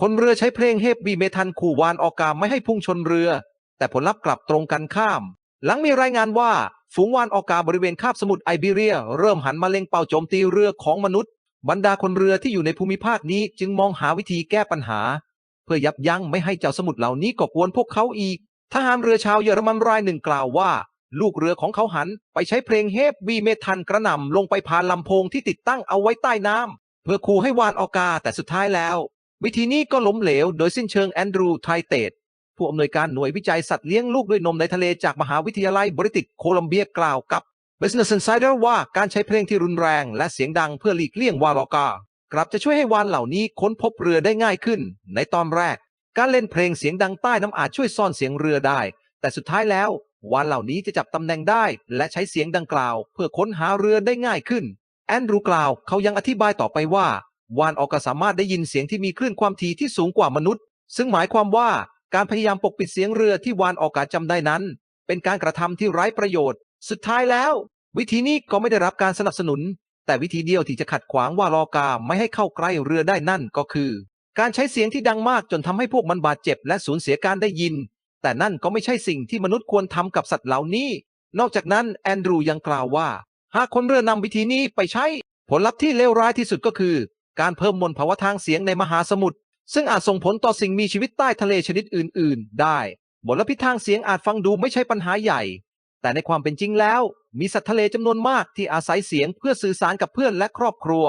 คนเรือใช้เพลงเฮฟวีเมทันขู่วานออกาไม่ให้พุ่งชนเรือ แต่ผลลัพธ์กลับตรงกันข้าม หลังมีรายงานว่าฝูงวานออกาบริเวณคาบสมุทรไอเบีเรีย เริ่มหันมาเล็งเป้าโจมตีเรือของมนุษย์ บรรดาคนเรือที่อยู่ในภูมิภาคนี้จึงมองหาวิธีแก้ปัญหา เพื่อยับยั้งไม่ให้เจ้าสมุทรเหล่านี้ก่อกวนพวกเขาอีกทหารเรือชาวเยอรมันรายหนึ่งกล่าวว่า ลูกเรือของเขาหันไปใช้เพลงเฮฟวีเมทันกระหน่ำลงไปผ่านลำโพงที่ติดตั้งเอาไว้ใต้น้ำเพื่อขู่ให้วานออกาแต่สุดท้ายแล้ว วิธีนี้ก็ล้มเหลวโดยสิ้นเชิงแอนดรูไทเตดผู้อำนวยการหน่วยวิจัยสัตว์เลี้ยงลูกด้วยนมในทะเลจากมหาวิทยาลัยบริติกโคลัมเบียกล่าวกับ Business Insider ว่าการใช้เพลงที่รุนแรงและเสียงดังเพื่อหลีกเลี่ยงวานออกากลับจะช่วยให้วานเหล่านี้ค้นพบเรือได้ง่ายขึ้น ในตอนแรก การเล่นเพลงเสียงดังใต้น้ำอาจช่วยซ่อนเสียงเรือได้ แต่สุดท้ายแล้ววานเหล่านี้จะจับตำแหน่งได้ และใช้เสียงดังกล่าว เพื่อค้นหาเรือได้ง่ายขึ้น แอนดรูกล่าวเขายังอธิบายต่อไปว่า วานออกาสามารถได้ยินเสียงที่มีคลื่นความถี่ที่สูงกว่ามนุษย์ ซึ่งหมายความว่าการพยายามปกปิดเสียงเรือที่วานออกาจำได้นั้น เป็นการกระทำที่ไร้ประโยชน์ สุดท้ายแล้ว วิธีนี้ก็ไม่ได้รับการสนับสนุน แต่วิธีเดียวที่จะขัดขวางวานอกาไม่ให้เข้าใกล้เรือได้นั่นก็คือ การใช้เสียงที่ดังมากจนทำให้พวกมันบาดเจ็บและสูญเสียการได้ยิน แต่นั่นก็ไม่ใช่สิ่งที่มนุษย์ควรทำกับสัตว์เหล่านี้ นอกจากนั้นแอนดรูยังกล่าวว่า หากคนเรือนำวิธีนี้ไปใช้ ผลลัพธ์ที่เลวร้ายที่สุดก็คือ การเพิ่มมลภาวะทางเสียงในมหาสมุทรซึ่งอาจส่งผลต่อสิ่งมีชีวิตใต้ทะเลชนิดอื่น ๆ ได้มลพิษทางเสียงอาจฟังดูไม่ใช่ปัญหาใหญ่ แต่ในความเป็นจริงแล้ว มีสัตว์ทะเลจำนวนมากที่อาศัยเสียงเพื่อสื่อสารกับเพื่อนและครอบครัว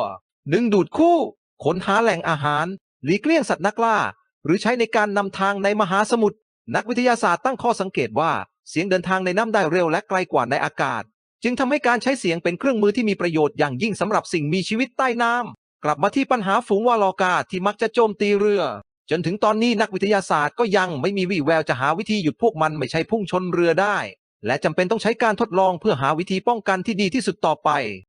ดึงดูดคู่ค้นหาแหล่งอาหาร หลีกเลี่ยงสัตว์นักล่า หรือใช้ในการนำทางในมหาสมุทรนักวิทยาศาสตร์ตั้งข้อสังเกตว่า เสียงเดินทางในน้ำได้เร็วและไกลกว่าในอากาศ จึงทำให้การใช้เสียงเป็นเครื่องมือที่มีประโยชน์อย่างยิ่งสำหรับสิ่งมีชีวิตใต้น้ำ กลับมาที่ปัญหาฝูงวาลอกาที่มักจะโจมตีเรือ จนถึงตอนนี้นักวิทยาศาสตร์ก็ยังไม่มีวี่แววจะหาวิธีหยุดพวกมันไม่ใช่พุ่งชนเรือได้ และจำเป็นต้องใช้การทดลองเพื่อหาวิธีป้องกันที่ดีที่สุดต่อไป